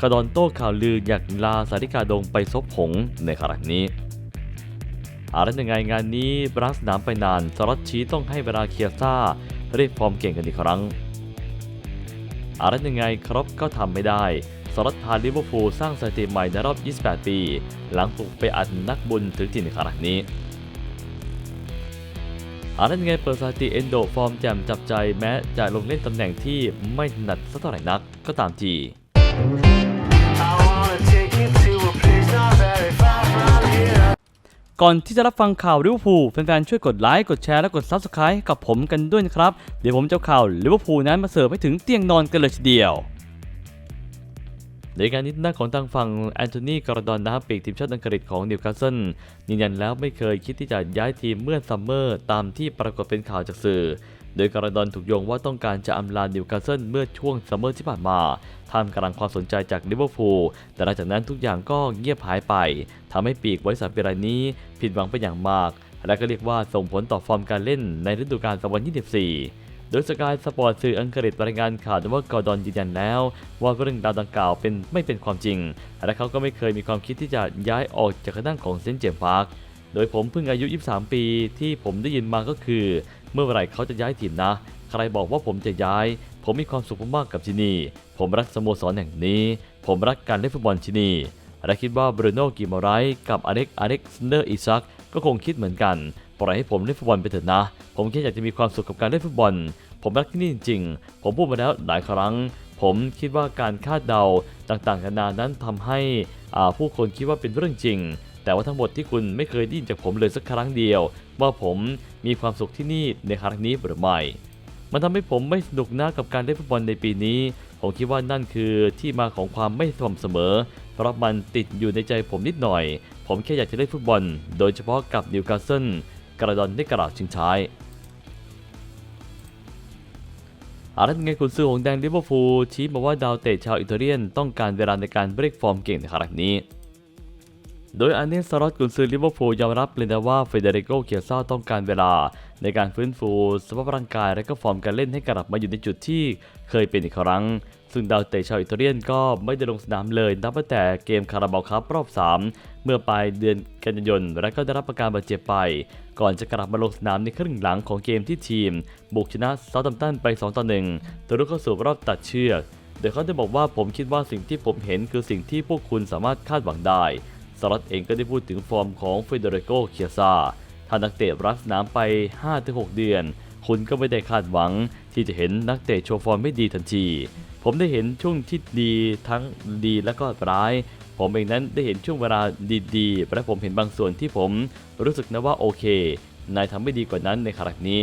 กระดอนโต้ข่าวลืออยากลาสาริกาดงไปซบผงในขณะนี้อะไรยังไงงานนี้บรัสนามไปนานสล็อตชี้ต้องให้เวลาเคียซ่าเรียกฟอร์มเก่งกันอีกครั้งอะไรยังไงครับก็ทำไม่ได้สล็อตพาลิเวอร์พูลสร้างสถิติใหม่ในรอบ 28 ปี หลังถูกไปอัดนักบุญถึงที่ในขณะนี้ อารันไงเปิดสถิติเอนโดฟอร์มแจ่มจับใจแม้จะลงเล่นตำแหน่งที่ไม่ถนัดสักเท่าไหร่นักก็ตามที ก่อนที่จะรับฟังข่าวลิเวอร์พูลแฟนๆช่วยกดไลค์กดแชร์และกด Subscribe กับผมกันด้วยนะครับ เดี๋ยวผมจะเอาข่าวลิเวอร์พูลนั้นมาเสิร์ฟให้ถึงเตียงนอนกันเลยทีเดียวในการนี้หน้าของทางฝั่งแอนโทนีกรดอนนะครับปีกทีมชาติอังกฤษของนิวคาสเซิลยืนยันแล้วไม่เคยคิดที่จะย้ายทีมเมื่อซัมเมอร์ ตามที่ปรากฏเป็นข่าวจากสื่อ โดยการดอนถูกโยงว่าต้องการจะอำลานิวคาสเซิลเมื่อช่วงซัมเมอร์ที่ผ่านมาท่ามกลางความสนใจจากลิเวอร์พูลแต่หลังจากนั้นทุกอย่างก็เงียบหายไปทำให้ปีกบริษัทเปรายนี้ผิดหวังไปอย่างมาก และก็เรียกว่าส่งผลต่อฟอร์มการเล่นในฤดูกาล2024โดยสกายสปอร์ตสื่ออังกฤษรายงานข่าวว่ากอร์ดอนยืนยันแล้ว ว่าเรื่องราวดังกล่าวเป็นไม่เป็นความจริง และเขาก็ไม่เคยมีความคิดที่จะย้ายออกจากด้านของเซนเจมส์พาร์ค โดยผมเพิ่งอายุ 23 ปีที่ผมได้ยินมาก็คือ เมื่อไหร่เขาจะย้ายทีมนนะ ใครบอกว่าผมจะย้าย ผมมีความสุขมากกับที่นี่ ผมรักสโมสรแห่งนี้ ผมรักการเล่นฟุตบอลที่นี่ และคิดว่าบรูโน่กิมอไรกับอเล็กอเล็กซานเดอร์อิซักก็คงคิดเหมือนกัน ปล่อยให้ผมเล่นฟุตบอลไปเถอะนะ ผมแค่อยากจะมีความสุขกับการเล่นฟุตบอล ผมรักที่นี่จริงๆ ผมพูดมาแล้วหลายครั้ง ผมคิดว่าการคาดเดาต่างๆนานานั้นทำให้ผู้คนคิดว่าเป็นเรื่องจริง แต่ว่าทั้งหมดที่คุณไม่เคยได้ยินจากผมเลยสักครั้งเดียว ว่าผมมีความสุขที่นี่ในครั้งนี้หรือไม่มันทำให้ผมไม่สนุกนะกับการเล่นฟุตบอลในปีนี้ ผมคิดว่านั่นคือที่มาของความไม่สม่ำเสมอ เพราะมันติดอยู่ในใจผมนิดหน่อย ผมแค่อยากจะเล่นฟุตบอล โดยเฉพาะกับนิวคาสเซิลกระดอนได้กล่าวชิงช้ายอารันไงคุณซื้อหงแดงลิเวอร์พูลชี้มาว่าดาวเตะชาวอิตาเลียนต้องการเวลาในการเบรกฟอร์มเก่งในครั้งนี้ โดยอันเนสซารอตกุนซือลิเวอร์พูลยอมรับเลยนะว่าเฟเดริโกเคียซ่าต้องการเวลา ในการฟื้นฟูสภาพร่างกายและก็ฟอร์มการเล่นให้กลับมาอยู่ในจุดที่เคยเป็นอีกครั้ง ซึ่งดาวเตะชาวอิตาเลียนก็ไม่ได้ลงสนามเลยนับตั้งแต่เกมคาราบาวครับรอบ 3 เมื่อปลายเดือนกันยายนและก็ได้รับอาการบาดเจ็บไป ก่อนจะกลับมาลงสนามในครึ่งหลังของเกมที่ทีม บุกชนะเซาท์แฮมตันไป2ต่อ1ตัวรุ่เข้าสู่รอบตัดเชือกโดยเขาได้บอกว่าผมคิดว่าสิ่งที่ผมเห็นคือสิ่งที่พวกคุณสามารถคาดหวังได้ ล็อตเองก็ได้พูดถึงฟอร์มของเฟเดริโกเคียซาถ้านักเตะรักสนามไป 5-6 เดือน คุณก็ไม่ได้คาดหวัง ที่จะเห็นนักเตะโชว์ฟอร์มไม่ดีทันที ผมได้เห็นช่วงที่ดีทั้งดีและก็ร้าย ผมเองนั้นได้เห็นช่วงเวลาดีๆ และผมเห็นบางส่วนที่ผมรู้สึกนะว่าโอเค นายทำไม่ดีกว่านั้นในครั้งนี้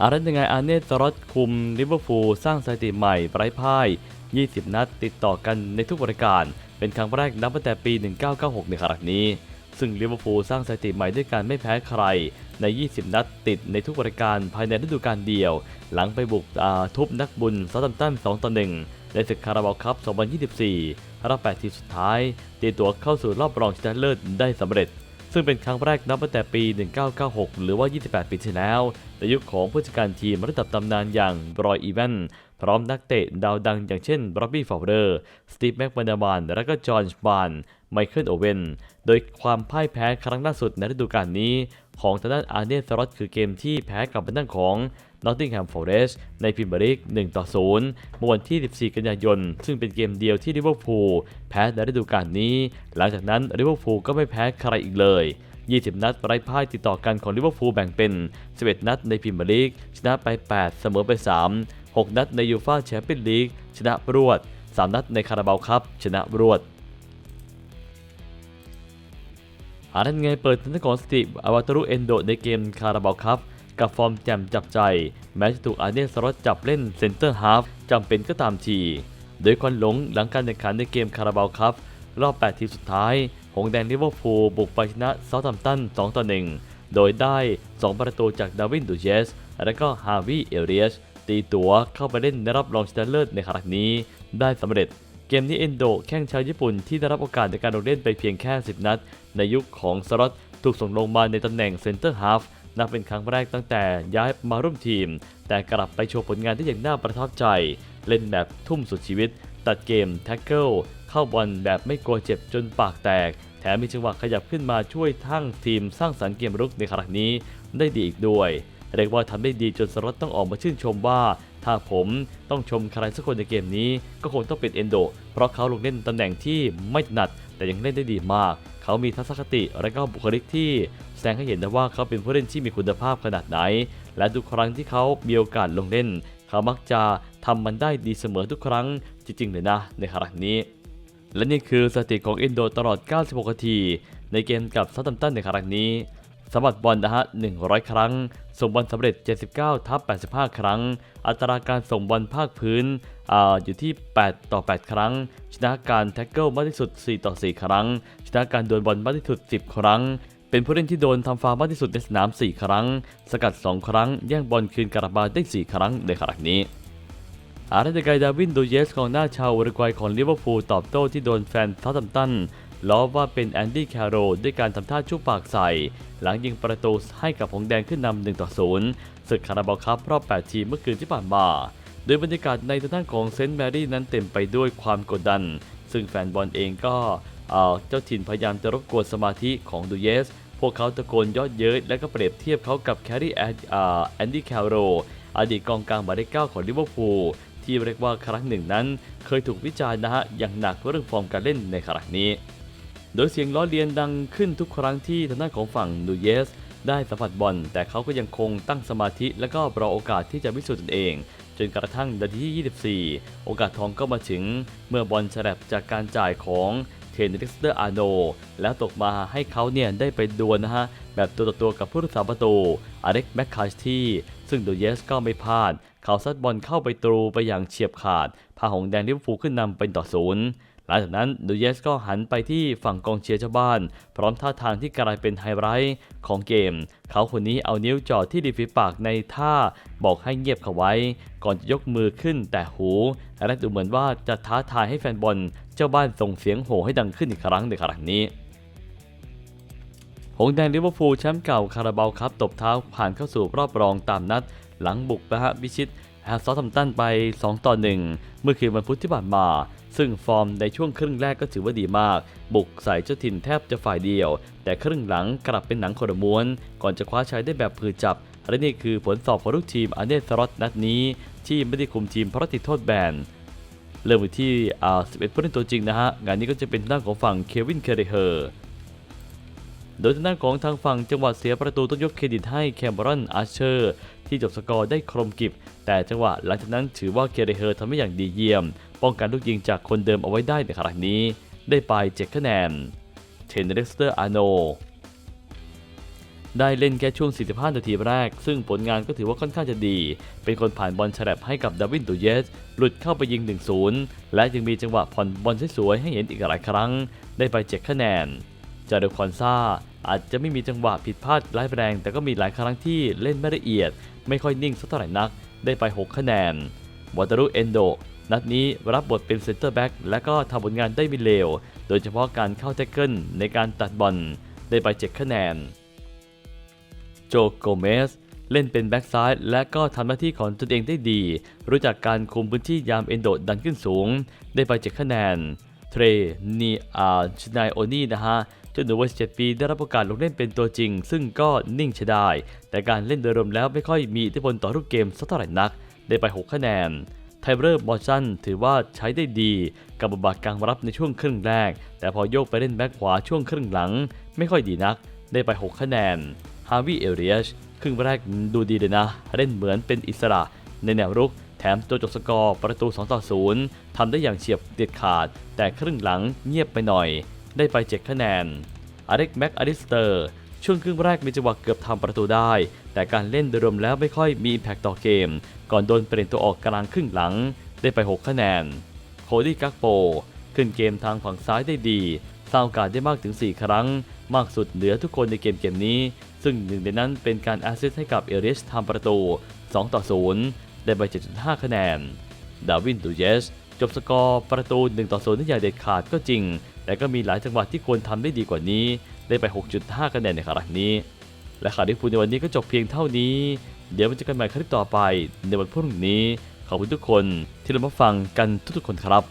อารันยังไงอาเนตรอดคุมลิเวอร์พูลสร้างสถิติใหม่ไร้พ่าย 20 นัดติดต่อกันในทุกบริการ เป็นครั้งแรกนับตั้งแต่ปี 1996 ในครั้งนี้ ซึ่งลิเวอร์พูลสร้างสถิติใหม่ด้วยการไม่แพ้ใครใน 20 นัดติดในทุกบริการภายในฤดูกาลเดียว หลังไปบุกทุบนักบุญซาตัมตัน2ต่อ1ในศึกคาราบาวคัพ 2024 รอบ 8 ทีมสุดท้ายเตรียมตัวเข้าสู่รอบรองชนะเลิศได้สำเร็จ ซึ่งเป็นครั้งแรกนับตั้งแต่ปี 1996 หรือว่า 28 ปีที่แล้วในยุคของผู้จัดการทีมระดับตำนานอย่างบรอยอีแวน พร้อมนักเตะดาวดังอย่างเช่นบร็อบบี้ฟาวเดอร์ สตีฟแม็กมานาบาน และก็จอห์นบานไมเคิลโอเวน โดยความพ่ายแพ้ครั้งล่าสุดในฤดูกาลนี้ ของทางด้านอาร์เนสรอตคือเกมที่แพ้กับทางด้านของ Nottingham Forest ในพรีเมียร์ลีก1ต่อ0เมื่อวันที่ 14 กันยายน ซึ่งเป็นเกมเดียวที่ลิเวอร์พูลแพ้ในฤดูกาลนี้ หลังจากนั้นลิเวอร์พูลก็ไม่แพ้ใครอีกเลย 20 นัดไร้พ่ายติดต่อกันของลิเวอร์พูลแบ่งเป็น 11 นัดในพรีเมียร์ลีกชนะไป 8 เสมอไป 3 6 นัดในยูฟ่าแชมเปี้ยนลีกชนะรวด 3 นัดในคาราบาวคัพชนะรวดอารันไงเปิดทางด้านของสติอวาตารุเอนโดในเกมคาราบาวคัพกับฟอร์มแจ่มจับใจ แม้จะถูกอาเนสรอตจับเล่นเซนเตอร์ฮาฟจำเป็นก็ตามที โดยควันหลงหลังการแข่งขันในเกมคาราบาวคัพรอบ 8 ทีมสุดท้าย หงแดงลิเวอร์พูลบุกไปชนะเซาท์แฮมป์ตัน 2 ต่อ 1 โดยได้ 2 ประตูจากดาวินดูเจสและก็ฮาวิเอเรียส ตีตัวเข้าไปเล่นในรอบรองชนะเลิศในครั้งนี้ ได้สำเร็จเกมนี้เอนโดแข้งชาวญี่ปุ่นที่ได้รับโอกาสในการลงเล่นไปเพียงแค่ 10 นัด ในยุคของสล็อตถูกส่งลงมาในตำแหน่งเซนเตอร์ฮาฟนับเป็นครั้งแรกตั้งแต่ย้ายมาร่วมทีม แต่กลับไปโชว์ผลงานที่อย่างน่าประทับใจ เล่นแบบทุ่มสุดชีวิต ตัดเกมแท็กเกิลเข้าบอลแบบไม่กลัวเจ็บจนปากแตก แถมมีจังหวะขยับขึ้นมาช่วยทั้งทีมสร้างสรรค์เกมรุกในครั้งนี้ได้ดีอีกด้วย เรียกว่าทำได้ดีจนสล็อตต้องออกมาชื่นชมว่า ถ้าผมต้องชมใครสักคนในเกมนี้ ก็คงต้องเป็นเอนโด เพราะเขาลงเล่นตำแหน่งที่ไม่ถนัด แต่ยังเล่นได้ดีมาก เขามีทัศนคติและก็บุคลิกที่ แสดงให้เห็นได้ว่าเขาเป็นผู้เล่นที่มีคุณภาพขนาดไหน และทุกครั้งที่เขามีโอกาสลงเล่น เขามักจะทำมันได้ดีเสมอทุกครั้งจริงๆเลยนะในครั้งนี้และนี่คือสถิติของเอนโดตลอด 96 นาที ในเกมกับซัตตัมตันในครั้งนี้ สมบัติบอลนะฮะ 100 ครั้ง ส่งบอลสำเร็จ 79 ทับ 85 ครั้ง อัตราการส่งบอลภาคพื้นอาอยู่ที่ 8 ต่อ 8 ครั้ง ชนะการแท็กเกิลมากที่สุด 4 ต่อ 4 ครั้ง ชนะการโดนบอลมากที่สุด 10 ครั้ง เป็นผู้เล่นที่โดนทำฟาวมากที่สุดในสนาม 4 ครั้ง สกัด 2 ครั้ง แย่งบอลคืนกลับมาได้ 4 ครั้งในครั้งนี้อาร์เดกายดาวินดูเยสของหน้าชาวอุรุกวัยของลิเวอร์พูลตอบโต้ที่โดนแฟนทัตตัมตัน ล้อว่าเป็นแอนดี้แคโรด้วยการทำท่าชุบปากใส่ หลังยิงประตูให้กับหงแดงขึ้นนำ1ต่อ0ศึกคาราบาวครับรอบ 8 ทีมเมื่อคืนที่ผ่านมา โดยบรรยากาศในทางด้านของเซนต์แมรี่นั้นเต็มไปด้วยความกดดัน ซึ่งแฟนบอลเองก็เอ่อเจ้าถิ่นพยายามจะรบกวนสมาธิของดูเยส พวกเขาตะโกนยอดเย้ยและก็เปรียบเทียบเขากับแครีแอนแอนดี้แคโรอดีตกองกลางหมายเลขเก้าของลิเวอร์พูลที่เรียกว่าครั้งหนึ่งนั้น เคยถูกวิจารณ์นะฮะอย่างหนักเรื่องฟอร์มการเล่นในครั้งนี้ โดยเสียงล้อเลียนดังขึ้นทุกครั้งที่ทางด้านของฝั่งนูเยส ได้สัมผัสบอล แต่เขาก็ยังคงตั้งสมาธิและก็รอโอกาสที่จะพิสูจน์ตนเอง จนกระทั่งนาทีที่ 24 โอกาสทองก็มาถึง เมื่อบอลฉลับจากการจ่ายของเทนริสเตอร์อาโนแล้วตกมาให้เขาเนี่ยได้ไปดวลนะฮะ แบบตัวต่อตัวกับผู้รักษาประตูอเล็กแมคคาชที่ซึ่งดูเยสก็ไม่พลาด เขาซัดบอลเข้าไปตรูไปอย่างเฉียบขาด พาหงส์แดงลิเวอร์พูลขึ้นนำเป็นต่อศูนย์ หลังจากนั้นดูเยสก็หันไปที่ฝั่งกองเชียร์ชาวบ้าน พร้อมท่าทางที่กลายเป็นไฮไลท์ของเกม เขาคนนี้เอานิ้วจ่อที่ริมฝีปากในท่าบอกให้เงียบเขาไว้ ก่อนจะยกมือขึ้นแต่หูและดูเหมือนว่าจะท้าทายให้แฟนบอลเจ้าบ้านส่งเสียงโห่ให้ดังขึ้นอีกครั้งในครั้งนี้หงแดงลิเวอร์พูลแชมป์เก่าคาราบาวครับตบเท้าผ่านเข้าสู่รอบรองตามนัด หลังบุกนะฮะพิชิตแฮร์ซอททัมตันไป 2 ต่อ 1 เมื่อคืนวันพุธที่ผ่านมา ซึ่งฟอร์มในช่วงครึ่งแรกก็ถือว่าดีมาก บุกใส่เจ้าถิ่นแทบจะฝ่ายเดียว แต่ครึ่งหลังกลับเป็นหนังคนละม้วน ก่อนจะคว้าชัยได้แบบผือจับ และนี่คือผลสอบของลูกทีมอเนสรอตนัดนี้ ที่ไม่ได้คุมทีมเพราะติดโทษแบนเริ่มที่อ่า11ผู้เล่นตัวจริงนะฮะ งานนี้ก็จะเป็นด้านของฝั่งเควินเคเรเฮอร์ โดยทางด้านของทางฝั่งจังหวะเสียประตูต้องยกเครดิตให้แคมเบรอนอาร์เชอร์ ที่จบสกอร์ได้ครมกิบ แต่จังหวะหลังจากนั้นถือว่าเคเรเฮอร์ทำได้อย่างดีเยี่ยม ป้องกันลูกยิงจากคนเดิมเอาไว้ได้ในครั้งนี้ ได้ไป7คะแนน เทนเรสเตอร์อาโนได้เล่นแค่ช่วง 45 นาทีแรก ซึ่งผลงานก็ถือว่าค่อนข้างจะดี เป็นคนผ่านบอลฉลับให้กับดาวินตูเยส หลุดเข้าไปยิง 1-0 และยังมีจังหวะผ่อนบอลสวยๆให้เห็นอีกหลายครั้ง ได้ไป7คะแนน จาเดคอนซาอาจจะไม่มีจังหวะผิดพลาดร้ายแรง แต่ก็มีหลายครั้งที่เล่นไม่ละเอียด ไม่ค่อยนิ่งสักเท่าไหร่นัก ได้ไป 6 คะแนนวอตารุเอนโดนัดนี้รับบทเป็นเซนเตอร์แบ็กและก็ทำผลงานได้ไม่เลว โดยเฉพาะการเข้าแท็กเกิลในการตัดบอลได้ไป 7 คะแนน โจโกเมสเล่นเป็นแบ็กซ้ายและก็ทำหน้าที่ของตนเองได้ดี รู้จักการคุมพื้นที่ยามเอนโดดันขึ้นสูง ได้ไป 7 คะแนน เทรนีอาชนายโอนี่นะฮะเจนหนูวัย17 ปีได้รับโอกาสลงเล่นเป็นตัวจริง ซึ่งก็นิ่งใช้ได้ แต่การเล่นโดยรวมแล้วไม่ค่อยมีอิทธิพลต่อรูปเกมสักเท่าไหร่นัก ได้ไป 6 คะแนน ไทเบอร์บอลชันถือว่าใช้ได้ดี กับบทบาทกลางรับในช่วงครึ่งแรก แต่พอโยกไปเล่นแบ็คขวาช่วงครึ่งหลัง ไม่ค่อยดีนัก ได้ไป 6 คะแนน ฮาวิเอเรียชครึ่งแรกดูดีเลยนะ เล่นเหมือนเป็นอิสระในแนวรุก ถมตัวจบสกอร์ประตู 2 ต่อ 0 ทำได้อย่างเฉียบเด็ดขาด แต่ครึ่งหลังเงียบไปหน่อย ได้ไป 7 คะแนนอเล็กแม็กอลิสเตอร์ ช่วงครึ่งแรกมีจังหวะเกือบทำประตูได้ แต่การเล่นโดยรวมแล้วไม่ค่อยมีอิมแพคต่อเกม ก่อนโดนเปลี่ยนตัวออกกลางครึ่งหลัง ได้ไป 6 คะแนน โคดี้กักโป ขึ้นเกมทางฝั่งซ้ายได้ดีสร้างโอกาสได้มากถึง 4 ครั้ง มากสุดเหลือทุกคนในเกมเกมนี้ ซึ่งหนึ่งในนั้นเป็นการแอสซิสต์ให้กับเอริชทำประตู 2 ต่อ 0 ได้ไป 7.5 คะแนน ดาวินตูเยส จบสกอร์ประตู 1 ต่อ0ที่อย่างเด็ดขาดก็จริง แต่ก็มีหลายจังหวะที่ควรทำได้ดีกว่านี้ ได้ไป 6.5 คะแนนในครั้งนี้ และข่าวที่พูดในวันนี้ก็จบเพียงเท่านี้ เดี๋ยวมาเจะกันใหม่คลิปต่อไปในวันพรุ่งนี้ ขอบคุณทุกคนที่รับฟังกันทุกๆคนครับ